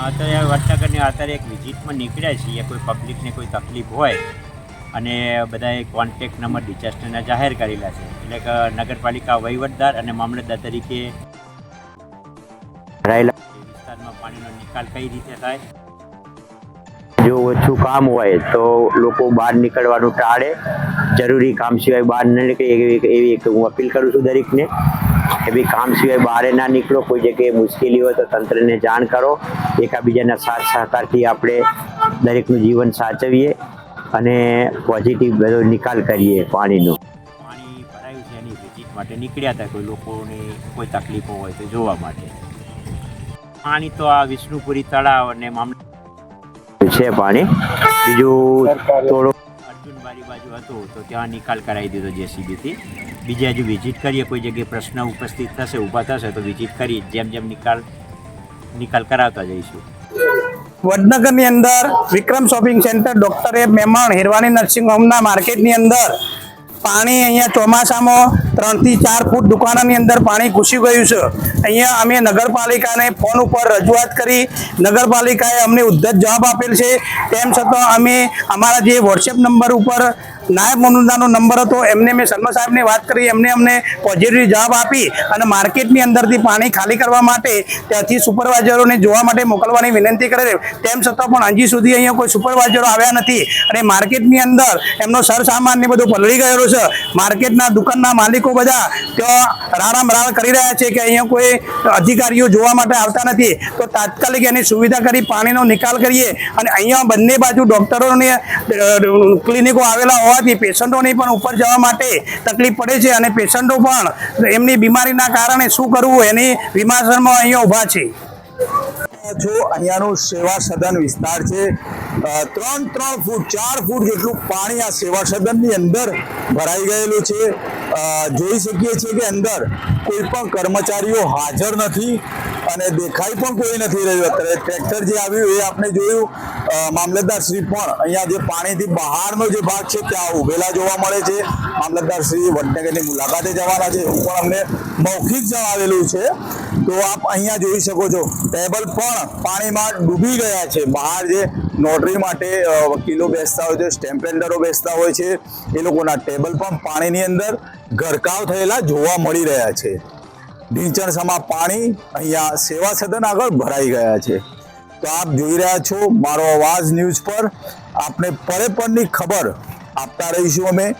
અત્યારે વડનગરની અત્યારે એક વિઝિટમાં નીકળ્યા છીએ. કોઈ પબ્લિકને કોઈ તકલીફ હોય અને બધાએ કોન્ટેક્ટ નંબર ડિઝાસ્ટરના જાહેર કરેલા છે. એટલે કે નગરપાલિકા વહીવટદાર અને મામલતદાર તરીકે વિસ્તારમાં પાણીનો નિકાલ કઈ રીતે થાય? જો ઓછું કામ હોય તો લોકો બહાર નીકળવાનું ટાળે. જરૂરી કામ સિવાય બહાર ન નીકળે એવી એવી એક હું અપીલ કરું છું દરેકને. કે ભાઈ કામ સિવાય બહાર ના નીકળો કોઈ જગ્યાએ મુશ્કેલી હોય તો તંત્રને જાણ કરો. એકાબીજાના સાથ સહકારથી આપણે દરેકનું જીવન સાચવીએ અને પોઝિટિવ બધો નિકાલ કરીએ પાણીનો. પાણી ભરાયું છે એની વિઝિટ માટે નીકળ્યા હતા કોઈ લોકોને કોઈ તકલીફો હોય તો જોવા માટે. પાણી તો આ વિષ્ણુપુરી તળાવ અને મામલે છે પાણી. બીજું થોડું અર્જુનબારી બાજુ હતું તો ત્યાં નિકાલ કરાવી દીધો જેસીબીથી બીજે હજુ વિઝિટ કરીએ, કોઈ જગ્યાએ પ્રશ્ન ઉપસ્થિત થશે, ઊભા થશે, તો વિઝિટ કરી જેમ જેમ નિકાલ નિકાલ કરાવતા જઈશું. વડનગરની અંદર Vikram shopping centre, doctor A Memon Hirwani nursing હોમના માર્કેટની અંદર પાણી અહીંયા ચોમાસામાં ત્રણથી ચાર ફૂટ દુકાનોની અંદર પાણી ઘૂસી ગયું છે. અહીંયા અમે નગરપાલિકાને ફોન ઉપર રજૂઆત કરી. નગરપાલિકાએ અમને ઉદ્ધત જવાબ આપેલ છે. તેમ છતાં અમે અમારા જે વોટ્સએપ નંબર ઉપર નાયબ મામલતદારનો નંબર હતો. એમને મેં શર્મા સાહેબને વાત કરી. એમને અમને પોઝિટિવ જવાબ આપી અને માર્કેટની અંદરથી પાણી ખાલી કરવા માટે ત્યાંથી સુપરવાઇઝરોને જોવા માટે મોકલવાની વિનંતી કરે તેમ છતાં પણ હજી સુધી અહીંયા કોઈ સુપરવાઇઝરો આવ્યા નથી અને માર્કેટની અંદર એમનો સરસામાન ને બધું પલળી ગયેલો છે. માર્કેટના દુકાનના માલિકો બધા ત્યાં રાડામ રાડ કરી રહ્યા છે કે અહીંયા કોઈ અધિકારીઓ જોવા માટે આવતા નથી. તો તાત્કાલિક એની સુવિધા કરી, પાણીનો નિકાલ કરીએ અને અહીંયા બંને બાજુ ડૉક્ટરોની ક્લિનિકો આવેલા હોવાથી પેશન્ટોને પણ ઉપર જવા માટે તકલીફ પડે છે અને પેશન્ટો પણ એમની બીમારીના કારણે શું કરવું એની વિમાસનમાં અહીંયા ઊભા છે. જો અહીંયાનું સેવા સદન વિસ્તાર છે ત્રણ ત્રણ ફૂટ, ચાર ફૂટ જેટલું પાણી આ સેવા સદનની અંદર ભરાઈ ગયેલું છે. જોઈ શકીએ છીએ કે અંદર કોઈ પણ કર્મચારીઓ હાજર નથી. અને દેખાઈ પણ કોઈ નથી રહ્યું અત્યારે. ટ્રેક્ટર જે આવ્યું એ આપણે જોયું. મામલતદાર શ્રી પણ અહીંયા જે પાણીથી બહારનો જે ભાગ છે ત્યાં ઉભેલા જોવા મળે છે. મામલતદાર શ્રી વડનગરની મુલાકાતે જવાના છે. એવું પણ અમને મૌખિક જણાવેલું છે. તો આપ અહીંયા જોઈ શકો છો. ટેબલ પણ પાણીમાં ડૂબી ગયા છે. બહાર જે નોટરી માટે વકીલો બેસતા હોય છે, સ્ટેમ્પ પેલ્ડરો બેસતા હોય છે. એ લોકોના ટેબલ પણ પાણીની અંદર ગરકાવ થયેલા જોવા મળી રહ્યા છે. ઢીંચણસમાં પાણી અહીંયા સેવા સદન આગળ ભરાઈ ગયા છે. તો આપ જોઈ રહ્યા છો, મારો અવાજ ન્યૂઝ પર. આપને પરે પરની ખબર આપતા રહીશું અમે.